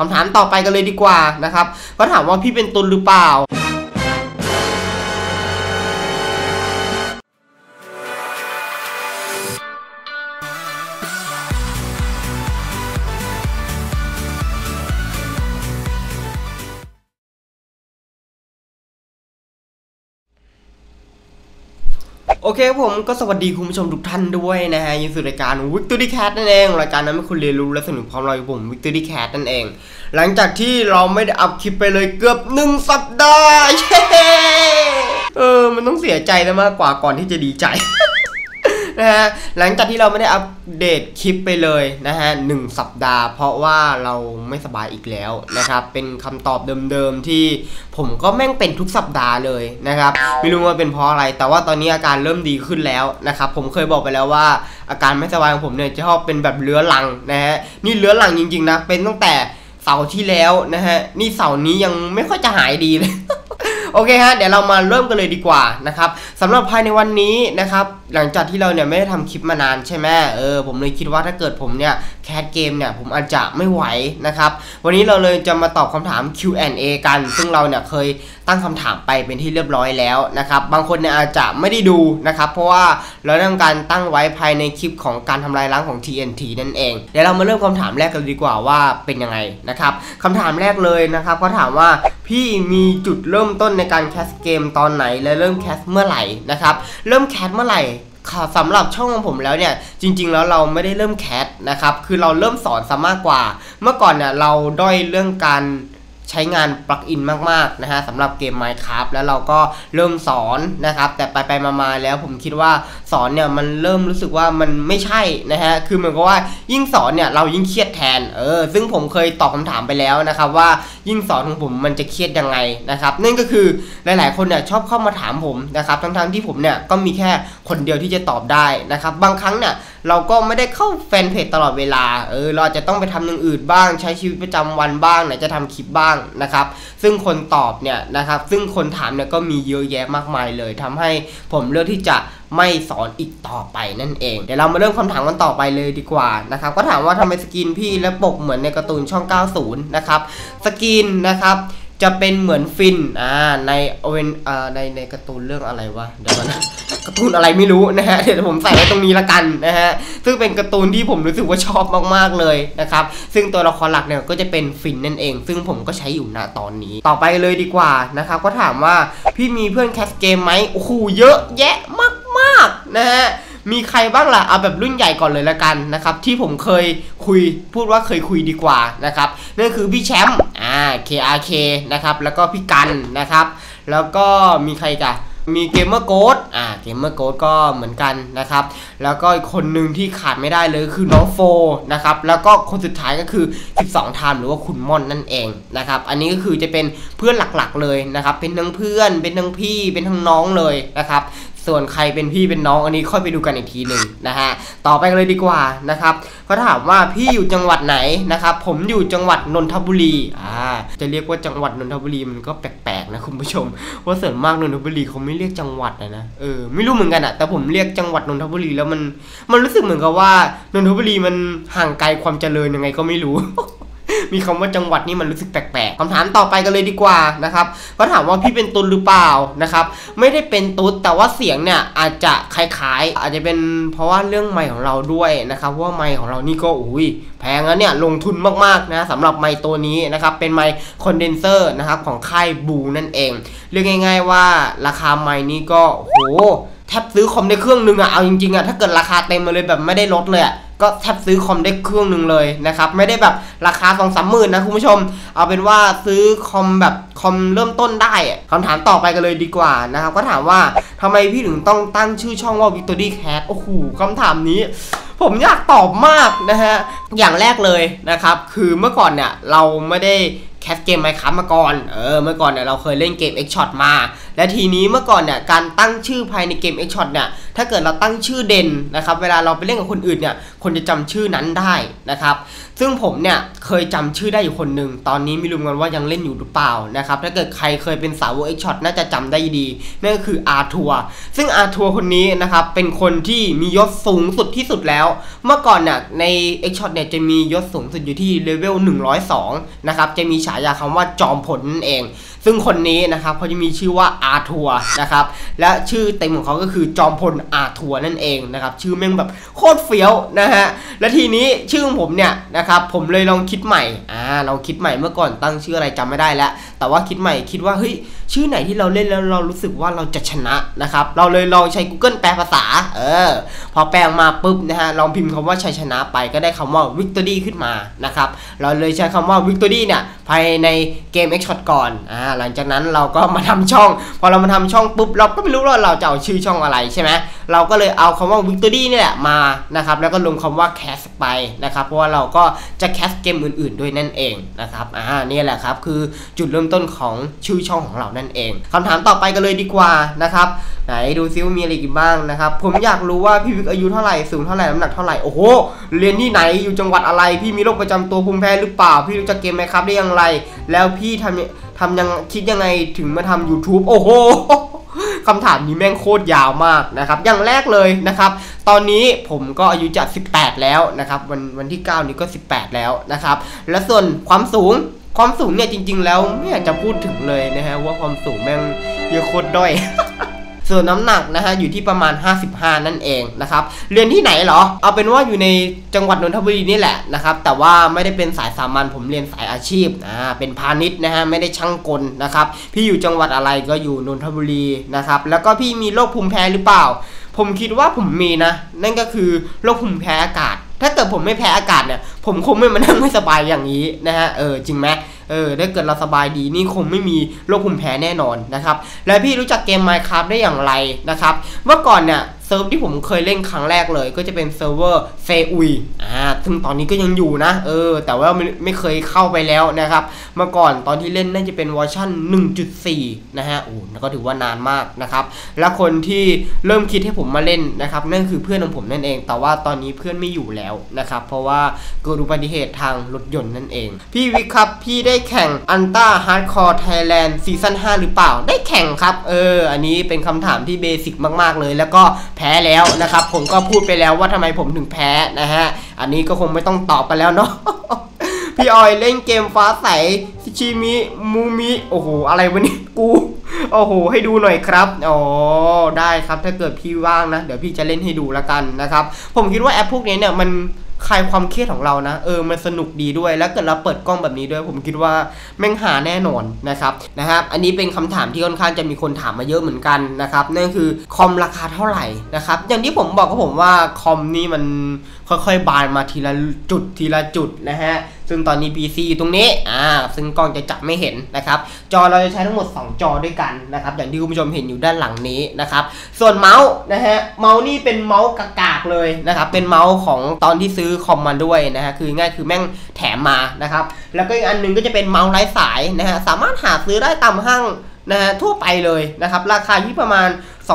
คำถามต่อไปกันเลยดีกว่านะครับก็ถามว่าพี่เป็นตุลหรือเปล่า โอเคผมก็สวัสดีคุณผู้ชมทุกท่านด้วยนะฮะยินดีสู่รายการ Victory Cat นั่นเอง รายการนั้นให้คุณเรียนรู้และสนุกพร้อมเราอยู่ผม Victory Cat นั่นเอง หลังจากที่เราไม่ได้อัพคลิปไปเลยเกือบหนึ่งสัปดาห์เย้เออมันต้องเสียใจนะมากกว่าก่อนที่จะดีใจ นะฮะหลังจากที่เราไม่ได้อัปเดตคลิปไปเลยนะฮะหนึ่งสัปดาห์ เพราะว่าเราไม่สบายอีกแล้วนะครับ เป็นคำตอบเดิมๆที่ผมก็แม่งเป็นทุกสัปดาห์เลยนะครับ ไม่รู้ว่าเป็นเพราะอะไร แต่ว่าตอนนี้อาการเริ่มดีขึ้นแล้วนะครับ ผมเคยบอกไปแล้วว่าอาการไม่สบายของผมเนี่ยจะชอบเป็นแบบเลื้อรังนะฮะนี่เลื้อรังจริงๆนะเป็นตั้งแต่เสาร์ที่แล้วนะฮะนี่เสาร์นี้ยังไม่ค่อยจะหายดีเลยโอเคฮะ เดี๋ยวเรามาเริ่มกันเลยดีกว่านะครับสำหรับภายในวันนี้นะครับหลังจากที่เราเนี่ยไม่ได้ทำคลิปมานานใช่ไหมเออผมเลยคิดว่าถ้าเกิดผมเนี่ยแคสเกมเนี่ยผมอาจจะไม่ไหวนะครับ วันนี้เราเลยจะมาตอบคำถาม Q&A กัน ซึ่งเราเนี่ยเคยตั้งคำถามไปเป็นที่เรียบร้อยแล้วนะครับ บางคนเนี่ยอาจจะไม่ได้ดูนะครับ เพราะว่าเราได้ทำการตั้งไว้ภายในคลิปของการทำลายล้างของ TNT นั่นเอง เดี๋ยวเรามาเริ่มคำถามแรกกันดีกว่าว่าเป็นยังไงนะครับคำถามแรกเลยนะครับก็ถามว่าพี่มีจุดเริ่มต้นในการแคสเกมตอนไหนและเริ่มแคสเมื่อไหร่นะครับ เริ่มแคสเมื่อไหร่ สำหรับช่องของผมแล้วเนี่ยจริง ๆ แล้วเราไม่ได้เริ่มแคสนะครับคือเราเริ่มสอนซะมากกว่า เมื่อก่อนเนี่ยเราด้อยเรื่องการ ใช้งานปลั๊กอินมากๆนะฮะสำหรับเกม Minecraft แล้วเราก็เริ่มสอนนะครับ แต่ไปไปมาๆแล้วผมคิดว่าสอนเนี่ยมันเริ่มรู้สึกว่ามันไม่ใช่นะฮะคือเหมือนกับว่ายิ่งสอนเนี่ยเรายิ่งเครียดแทนเออซึ่งผมเคยตอบคำถามไปแล้วนะครับว่ายิ่งสอนของผมมันจะเครียดยังไงนะครับนั่นก็คือหลายๆคนเนี่ยชอบเข้ามาถามผมนะครับทั้งๆที่ผมเนี่ยก็มีแค่คนเดียวที่จะตอบได้นะครับบางครั้งเนี่ยเราก็ไม่ได้เข้าแฟนเพจตลอดเวลา เออ เราจจะต้องไปทำอย่างอื่นบ้าง ใช้ชีวิตประจำวันบ้างไหนจะทำคลิปบ้างนะครับ ซึ่งคนตอบเนี่ยนะครับ ซึ่งคนถามเนี่ยก็มีเยอะแยะมากมายเลยทำให้ผมเลือกที่จะไม่สอนอีกต่อไปนั่นเอง เดี๋ยวเรามาเริ่มคำถามกันต่อไปเลยดีกว่านะครับ ก็ถามว่าทำไมสกินพี่และปกเหมือนในการ์ตูนช่อง 90 นะครับ สกินนะครับ จะเป็นเหมือนฟินอ่าในเวนอ่าในในการ์ตูนเรื่องอะไรวะเดี๋ยวก่อนนะการ์ตูนอะไรไม่รู้นะฮะเดี๋ยวผมใส่ไว้ตรงนี้ละกันนะฮะซึ่งเป็นการ์ตูนที่ผมรู้สึกว่าชอบมากๆเลยนะครับซึ่งตัวละครหลักเนี่ยก็จะเป็นฟินนั่นเอง ซึ่งผมก็ใช้อยู่ณตอนนี้ ต่อไปเลยดีกว่านะครับก็ถามว่าพี่มีเพื่อนแคสเกมไหมโอ้โหเยอะแยะมากๆนะฮะ มีใครบ้างล่ะเอาแบบรุ่นใหญ่ก่อนเลยละกันนะครับที่ผมเคยคุยพูดว่าเคยคุยดีกว่านะครับนั่นคือพี่แชมป์อ่า KRK นะครับแล้วก็พี่กันนะครับแล้วก็มีใครกันมีเกมเมอร์โกดอ่า เกมเมอร์โกดก็เหมือนกันนะครับ แล้วก็อีกคนหนึ่งที่ขาดไม่ได้เลยคือน้องโฟนะครับ แล้วก็คนสุดท้ายก็คือ 12 ไทม์หรือว่าคุณม่อนนั่นเองนะครับ อันนี้ก็คือจะเป็นเพื่อนหลักๆเลยนะครับ เป็นทั้งเพื่อน เป็นทั้งพี่ เป็นทั้งน้องเลยนะครับ ส่วนใครเป็นพี่เป็นน้องอันนี้ค่อยไปดูกันอีกทีหนึ่งนะฮะต่อไปเลยดีกว่านะครับเขาถามว่าพี่อยู่จังหวัดไหนนะครับผมอยู่จังหวัดนนทบุรีอ่าจะเรียกว่าจังหวัดนนทบุรีมันก็แปลกๆนะคุณผู้ชมว่าส่วนมากนนทบุรีเขาไม่เรียกจังหวัดนะนะเออไม่รู้เหมือนกันอะแต่ผมเรียกจังหวัดนนทบุรีแล้วมันมันรู้สึกเหมือนกับว่านนทบุรีมันห่างไกลความเจริญยังไงก็ไม่รู้ มีคำว่าจังหวัดนี่มันรู้สึกแปลกๆคำถามต่อไปกันเลยดีกว่านะครับก็ถามว่าพี่เป็นตุลหรือเปล่านะครับ ไม่ได้เป็นตุ๊ดแต่ว่าเสียงเนี่ยอาจจะคล้ายๆ อาจจะเป็นเพราะว่าเรื่องไมค์ของเราด้วยนะครับว่าไมค์ของเรานี่ก็อุ้ยแพงแล้วเนี่ยลงทุนมากๆนะสำหรับไมค์ตัวนี้นะครับเป็นไมค์คอนเดนเซอร์นะครับของค่ายบูนั่นเอง เรียกง่าย ๆ ว่าราคาไมค์นี้ก็โหแทบซื้อคอมได้เครื่องนึงอะเอาจริงๆอะถ้าเกิดราคาเต็มมาเลยแบบไม่ได้ลดเลยอะ ก็แทบซื้อคอมได้เครื่องหนึ่งเลยนะครับ ไม่ได้แบบราคาสองสามหมื่นนะคุณผู้ชม เอาเป็นว่าซื้อคอมแบบคอมเริ่มต้นได้อะคำถามต่อไปกันเลยดีกว่านะครับ ก็ถามว่าทำไมพี่ถึงต้องตั้งชื่อช่องว่า Victory Cat โอ้โหคำถามนี้ ผมอยากตอบมากนะฮะ อย่างแรกเลยนะครับ คือเมื่อก่อนเนี่ยเราไม่ได้แคสเกมไมค์คับมาก่อน เออ เมื่อก่อนเนี่ยเราเคยเล่นเกม X Shot มา และทีนี้เมื่อก่อนเนี่ยการตั้งชื่อภายในเกม X Shot เนี่ยถ้าเกิดเราตั้งชื่อเด่นนะครับเวลาเราไปเล่นกับคนอื่นเนี่ยคนจะจำชื่อนั้นได้นะครับซึ่งผมเนี่ยเคยจำชื่อได้อยู่คนหนึ่งตอนนี้ไม่รู้กันว่ายังเล่นอยู่หรือเปล่านะครับถ้าเกิดใครเคยเป็นสาวก X Shot น่าจะจำได้ดีนั่นก็คืออาทัวซึ่งอาทัวคนนี้นะครับเป็นคนที่มียศสูงสุดที่สุดแล้ว เมื่อก่อนเนี่ยใน X Shot เนี่ยจะมียศสูงสุดอยู่ที่เลเวล102นะครับจะมีฉายาคำว่าจอมผลนั่นเอง ซึ่งคนนี้นะครับเขาจะมีชื่อว่าอาทัวนะครับและชื่อเต็มของเขาก็คือจอมพลอาทัวนั่นเองนะครับชื่อแม่งแบบโคตรเฟี้ยวนะฮะและทีนี้ชื่อของผมเนี่ยนะครับผมเลยลองคิดใหม่อ่าเราคิดใหม่เมื่อก่อนตั้งชื่ออะไรจำไม่ได้แล้วแต่ว่าคิดใหม่คิดว่าเฮ้ยชื่อไหนที่เราเล่นแล้วเรารู้สึกว่าเราจะชนะนะครับ เราเลยลองใช้ Google แปลภาษา เออ พอแปลงมาปุ๊บนะฮะลองพิมพ์คำว่าชัยชนะไปก็ได้คำว่า victory ขึ้นมานะครับเราเลยใช้คำว่า victory เนี่ยภายในเกม X Shot ก่อนอ่าหลังจากนั้นเราก็มาทำช่อง พอเรามาทำช่องปุ๊บเราก็ไม่รู้ว่าเราจะเอาชื่อช่องอะไรใช่ไหมเราก็เลยเอาคำว่า victory นี่แหละมานะครับแล้วก็ลงคำว่า cast ไปนะครับเพราะว่าเราก็จะแคสเกมอื่น ๆ ด้วยนั่นเองนะครับอ่านี่แหละครับคือจุดเริ่มต้นของชื่อช่องของเรานั่นเองคำถามต่อไปกันเลยดีกว่านะครับไหนดูซิว่ามีอะไรอีกบ้างนะครับผมอยากรู้ว่าพี่วิกอายุเท่าไหร่สูงเท่าไหร่น้ำหนักเท่าไหร่โอ้โหเรียนที่ไหนอยู่จังหวัดอะไร พี่มีโรคประจำตัวภูมิแพ้หรือเปล่า พี่รู้จักเกมไหมครับได้อย่างไร แล้วพี่ทำทำยังคิดยังไงถึงมาทำ YouTube โอ้โหคำถามนี้แม่งโคตรยาวมากนะครับ อย่างแรกเลยนะครับ ตอนนี้ผมก็อายุจะ18 แล้วนะครับ วันวันที่ 9 นี้ก็ 18 แล้วนะครับ และส่วนความสูง ความสูงเนี่ยจริง ๆ แล้วไม่อยากจะพูดถึงเลยนะฮะว่าความสูงแม่งเยอะโคตรด้อยส่วนน้ำหนักนะฮะอยู่ที่ประมาณ 55 นั่นเองนะครับเรียนที่ไหนเหรอ เอาเป็นว่าอยู่ในจังหวัดนนทบุรีนี่แหละนะครับแต่ว่าไม่ได้เป็นสายสามัญผมเรียนสายอาชีพอ่าเป็นพาณิชย์นะฮะไม่ได้ช่างกลนะครับพี่อยู่จังหวัดอะไรก็อยู่นนทบุรีนะครับแล้วก็พี่มีโรคภูมิแพ้หรือเปล่า ผมคิดว่าผมมีนะ นั่นก็คือโรคภูมิแพ้อากาศ ถ้าเกิดผมไม่แพ้อากาศเนี่ย ผมคงไม่มานั่งไม่สบายอย่างนี้นะฮะ เออจริงไหมเออถ้าเกิดเราสบายดีนี่คงไม่มีโรคภูมิแพ้แน่นอนนะครับ แล้วพี่รู้จักเกม Minecraft ได้อย่างไรนะครับ เมื่อก่อนเนี่ย เซิร์ฟที่ผมเคยเล่นครั้งแรกเลย ก็จะเป็นเซิร์ฟเวอร์เซอุยอ่าซึ่งตอนนี้ก็ยังอยู่นะ เออ แต่ว่าไม่ไม่เคยเข้าไปแล้วนะครับ เมื่อก่อนตอนที่เล่นน่าจะเป็นเวอร์ชัน1.4 นะฮะโอ้ก็ถือว่านานมากนะครับ และคนที่เริ่มคิดให้ผมมาเล่นนะครับ นั่นคือเพื่อนของผมนั่นเอง แต่ว่าตอนนี้เพื่อนไม่อยู่แล้วนะครับ เพราะว่าเกิดอุบัติเหตุทางรถยนต์นั่นเอง พี่วิกครับ พี่ได้แข่งอันต้าฮาร์ดคอร์ไทยแลนด์ซีซั่น5หรือเปล่า ได้แข่งครับ เออ อันนี้เป็นคำถามที่เบสิกมาก ๆ เลย แล้วก็แพ้แล้วนะครับ ผมก็พูดไปแล้วว่าทำไมผมถึงแพ้นะฮะ อันนี้ก็คงไม่ต้องตอบกันแล้วเนาะพี่ออยเล่นเกมฟ้าใสชิมิมูมิโอ้โหอะไรวะนี่กูโอ้โหให้ดูหน่อยครับอ๋อได้ครับถ้าเกิดพี่ว่างนะ เดี๋ยวพี่จะเล่นให้ดูละกันนะครับ ผมคิดว่าแอปพวกนี้เนี่ยมัน คลายความเครียดของเรานะ เออ มันสนุกดีด้วย แล้วเกิดเราเปิดกล้องแบบนี้ด้วย ผมคิดว่าแม่งหาแน่นอนนะครับ นะครับ อันนี้เป็นคำถามที่ค่อนข้างจะมีคนถามมาเยอะเหมือนกันนะครับ นั่นคือคอมราคาเท่าไหร่นะครับ อย่างที่ผมบอกกับผมว่าคอมนี่มันค่อยๆ บานมาทีละจุดทีละจุดนะฮะ ซึ่งตอนนี้ PC ตรงนี้ อ่า ซึ่งกล้องจะจับไม่เห็นนะครับ จอเราจะใช้ทั้งหมด 2 จอด้วยกันนะครับ อย่างที่คุณผู้ชมเห็นอยู่ด้านหลังนี้นะครับ ส่วนเมาส์นะฮะ เมาส์นี่เป็นเมาส์กากๆเลยนะครับ เป็นเมาส์ของตอนที่ซื้อคอมมาด้วยนะฮะคือง่ายคือแม่งแถมมานะครับ แล้วก็อีกอันหนึงก็จะเป็นเมาส์ไร้สายนะฮะสามารถหาซื้อได้ตามห้างนะฮะทั่วไปเลยนะครับ ราคาที่ประมาณ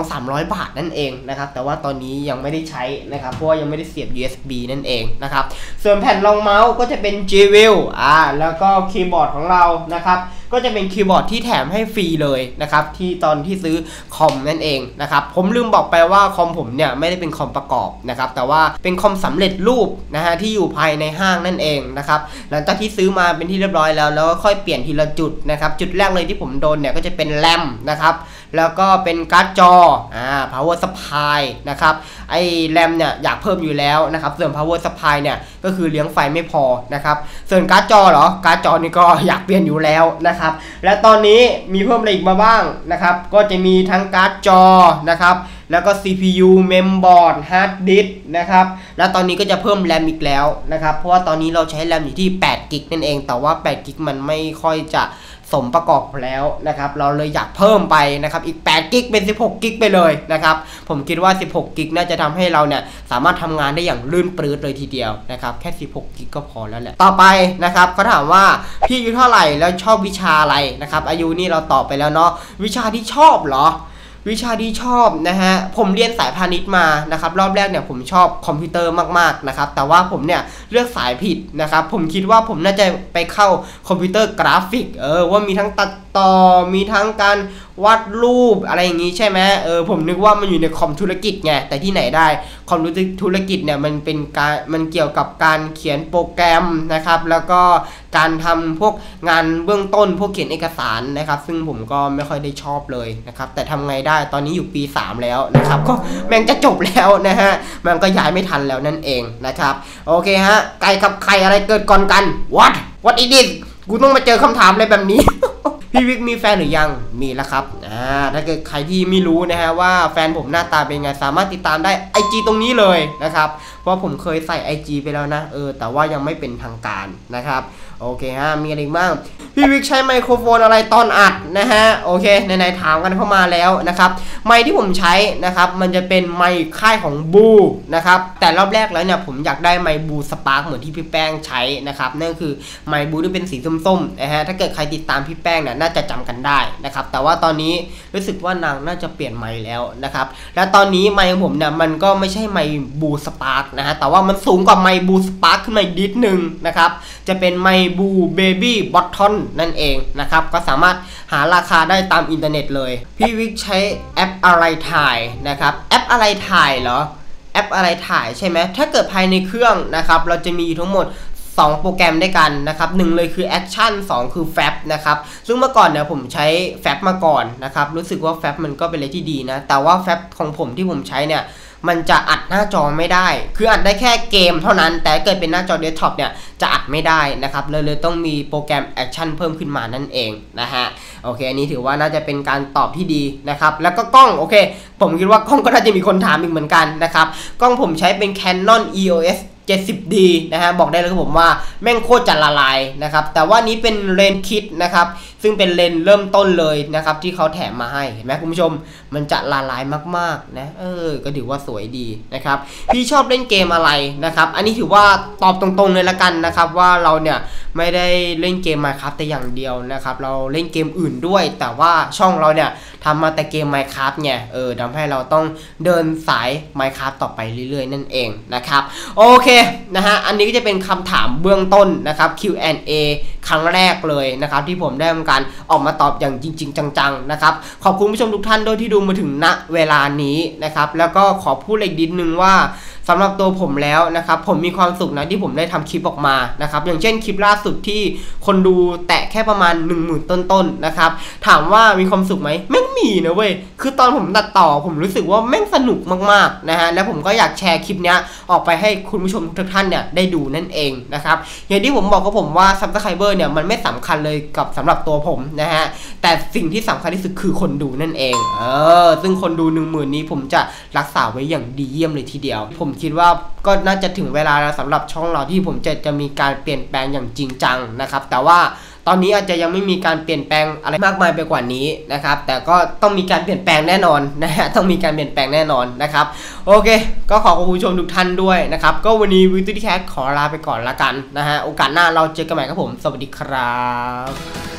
2-300 บาทนั่นเองนะครับ แต่ว่าตอนนี้ยังไม่ได้ใช้นะครับ เพราะว่ายังไม่ได้เสียบ USB นั่นเองนะครับ ส่วนแผ่นรองเมาส์ก็จะเป็น g w i l อ่าแล้วก็คีย์บอร์ดของเรานะครับ ก็จะเป็นคีย์บอร์ดที่แถมให้ฟรีเลยนะครับที่ตอนที่ซื้อคอมนั่นเองนะครับผมลืมบอกไปว่าคอมผมเนี่ยไม่ได้เป็นคอมประกอบนะครับแต่ว่าเป็นคอมสำเร็จรูปนะฮะที่อยู่ภายในห้างนั่นเองนะครับหลังจากที่ซื้อมาเป็นที่เรียบร้อยแล้วแล้วก็ค่อยเปลี่ยนทีละจุดนะครับจุดแรกเลยที่ผมโดนเนี่ยก็จะเป็นแรมนะครับ แล้วก็เป็นการ์ดจออ่า power supply นะครับไอ้แรมเนี่ยอยากเพิ่มอยู่แล้วนะครับส่วน power supply เนี่ยก็คือเลี้ยงไฟไม่พอนะครับส่วนการ์ดจอเหรอการ์ดจอนี่ก็อยากเปลี่ยนอยู่แล้วนะครับและตอนนี้มีเพิ่มอะไรอีกมาบ้างนะครับก็จะมีทั้งการ์ดจอนะครับ แล้วก็ CPU mainboard hard disk นะครับ แล้วตอนนี้ก็จะเพิ่มแรมอีกแล้วนะครับ เพราะว่าตอนนี้เราใช้แรมอยู่ที่8กิกนั่นเอง แต่ว่า8กิกมันไม่ค่อยจะสมประกอบแล้วนะครับ เราเลยอยากเพิ่มไปนะครับ อีก8กิกเป็น 16กิกไปเลยนะครับ ผมคิดว่า 16กิกน่าจะทำให้เราเนี่ยสามารถทำงานได้อย่างลื่นปลื้ดเลยทีเดียวนะครับ แค่ 16กิกก็พอแล้วแหละ ต่อไปนะครับเขาถามว่าพี่อายุเท่าไหร่แล้วชอบวิชาอะไรนะครับ อายุนี่เราตอบไปแล้วเนาะ วิชาที่ชอบเหรอ วิชาที่ชอบนะฮะผมเรียนสายพาณิชย์มานะครับรอบแรกเนี่ยผมชอบคอมพิวเตอร์มากๆนะครับแต่ว่าผมเนี่ยเลือกสายผิดนะครับผมคิดว่าผมน่าจะไปเข้าคอมพิวเตอร์กราฟิกเออว่ามีทั้งตัด ต่อมีทั้งการวาดรูปอะไรอย่างนี้ใช่ไหมเออผมนึกว่ามันอยู่ในคอมธุรกิจไงแต่ที่ไหนได้คอมธุรกิจเนี่ยมันเป็นการมันเกี่ยวกับการเขียนโปรแกรมนะครับ แล้วก็การทำพวกงานเบื้องต้นพวกเขียนเอกสารนะครับ ซึ่งผมก็ไม่ค่อยได้ชอบเลยนะครับแต่ทำไงได้ตอนนี้อยู่ปี 3 แล้วนะครับก็แม่งจะจบแล้วนะฮะมันก็ย้ายไม่ทันแล้วนั่นเองนะครับโอเคฮะไก่กับไข่อะไรเกิดก่อนกัน what what is this กูต้องมาเจอคำถามอะไรแบบนี้ พี่วิกมีแฟนหรือยังมีแล้วครับอ่าถ้าเกิดใครที่ไม่รู้นะฮะว่าแฟนผมหน้าตาเป็นไงสามารถติดตามได้ไอจีตรงนี้เลยนะครับ เพราะผมเคยใส่ IG ไปแล้วนะ เออ แต่ว่ายังไม่เป็นทางการนะครับ โอเคฮะ มีอะไรบ้าง พี่วิกใช้ไมโครโฟนอะไรตอนอัดนะฮะ โอเค ไหนๆถามกันเข้ามาแล้วนะครับ ไมค์ที่ผมใช้นะครับ มันจะเป็นไมค์ค่ายของบูนะครับ แต่รอบแรกแล้วเนี่ยผมอยากได้ไมค์บูสปาร์กเหมือนที่พี่แป้งใช้นะครับ นั่นคือไมค์บูที่เป็นสีส้มๆนะฮะ ถ้าเกิดใครติดตามพี่แป้งเนี่ยน่าจะจำกันได้นะครับ แต่ว่าตอนนี้รู้สึกว่านางน่าจะเปลี่ยนไมค์แล้วนะครับ และตอนนี้ไมค์ของผมเนี่ยมันก็ไม่ใช่ไมค์บูสปาร์กนะฮะแต่ว่ามันสูงกว่าไมบูสปาร์กขึ้นมาอีกนิดนึงนะครับ จะเป็นไมบูเบบี้บอททอนนั่นเองนะครับ ก็สามารถหาราคาได้ตามอินเทอร์เน็ตเลย พี่วิกใช้แอปอะไรถ่ายนะครับ แอปอะไรถ่ายเหรอ แอปอะไรถ่ายใช่ไหมถ้าเกิดภายในเครื่องนะครับ เราจะมีทั้งหมด2 โปรแกรมด้วยกันนะครับหนึ่งเลยคือ Action 2 คือ Fab นะครับซึ่งเมื่อก่อนเนี่ยผมใช้ Fab มาก่อนนะครับรู้สึกว่า Fab มันก็เป็นอะไรที่ดีนะ แต่ว่า Fab ของผมที่ผมใช้เนี่ย มันจะอัดหน้าจอไม่ได้ คืออัดได้แค่เกมเท่านั้น แต่เกิดเป็นหน้าจอเดสก์ท็อปเนี่ยจะอัดไม่ได้นะครับเลยเลยต้องมีโปรแกรมแอคชั่นเพิ่มขึ้นมานั่นเองนะฮะโอเคอันนี้ถือว่าน่าจะเป็นการตอบที่ดีนะครับแล้วก็กล้องโอเค ผมคิดว่ากล้องก็น่าจะมีคนถามอีกเหมือนกันนะครับกล้องผมใช้เป็น Canon EOS 70D นะฮะบอกได้เลยครับผมว่าแม่งโคตรจะละลายนะครับแต่ว่านี้เป็นเลนคิดนะครับซึ่งเป็นเลนเริ่มต้นเลยนะครับที่เขาแถมมาให้เห็นไหมคุณผู้ชมมันจะละลายมากๆนะเออก็ถือว่าสวยดีนะครับพี่ชอบเล่นเกมอะไรนะครับอันนี้ถือว่าตอบตรงๆเลยละกันนะครับว่าเราเนี่ยไม่ได้เล่นเกม Minecraft แต่อย่างเดียวนะครับเราเล่นเกมอื่นด้วย แต่ว่าช่องเราเนี่ยทำมาแต่เกม Minecraft ไงเออทำให้เราต้องเดินสาย Minecraft ต่อไปเรื่อยๆ นั่นเองนะครับโอเคนะฮะอันนี้ก็จะเป็นคำถามเบื้องต้นนะครับ Q&A ครั้งแรกเลยนะครับที่ผมได้ทำการออกมาตอบอย่างจริง ๆ จังๆนะครับขอบคุณผู้ชมทุกท่านด้วยที่ดูมาถึงณเวลานี้นะครับแล้วก็ขอพูดอีกนิดนึงว่า สำหรับตัวผมแล้วนะครับผมมีความสุขนะที่ผมได้ทำคลิปออกมานะครับอย่างเช่นคลิปล่าสุดที่คนดูแตะแค่ประมาณ 1 0,000 ต้นๆนนะครับถามว่ามีความสุขไหมแม่งมีนะเว้ยคือตอนผมตัดต่อผมรู้สึกว่าแม่งสนุกมากๆนะฮะแล้วผมก็อยากแชร์คลิปเนี้ยออกไปให้คุณผู้ชมทุกท่านเนี่ยได้ดูนั่นเองนะครับอย่างที่ผมบอกกับผมว่าซับสไครเบอร์เนี่ยมันไม่สำคัญเลยกับสำหรับตัวผมนะฮะแต่สิ่งที่สำคัญที่สุดคือคนดูนั่นเองเออซึ่งคนดู1 0,000นี้ผมจะรักษาไว้อย่างดีเยี่ยมเลยทีเดียว ผมคิดว่าก็น่าจะถึงเวลาแล้วสำหรับช่องเราที่ผมจะจะมีการเปลี่ยนแปลงอย่างจริงจังนะครับ แต่ว่าตอนนี้อาจจะยังไม่มีการเปลี่ยนแปลงอะไรมากมายไปกว่านี้นะครับ แต่ก็ต้องมีการเปลี่ยนแปลงแน่นอนนะฮะต้องมีการเปลี่ยนแปลงแน่นอนนะครับ โอเค ก็ขอขอบคุณผู้ชมทุกท่านด้วยนะครับ ก็วันนี้วิวตี้แคทขอลาไปก่อนละกันนะฮะโอกาสหน้าเราเจอกันใหม่ครับผม สวัสดีครับ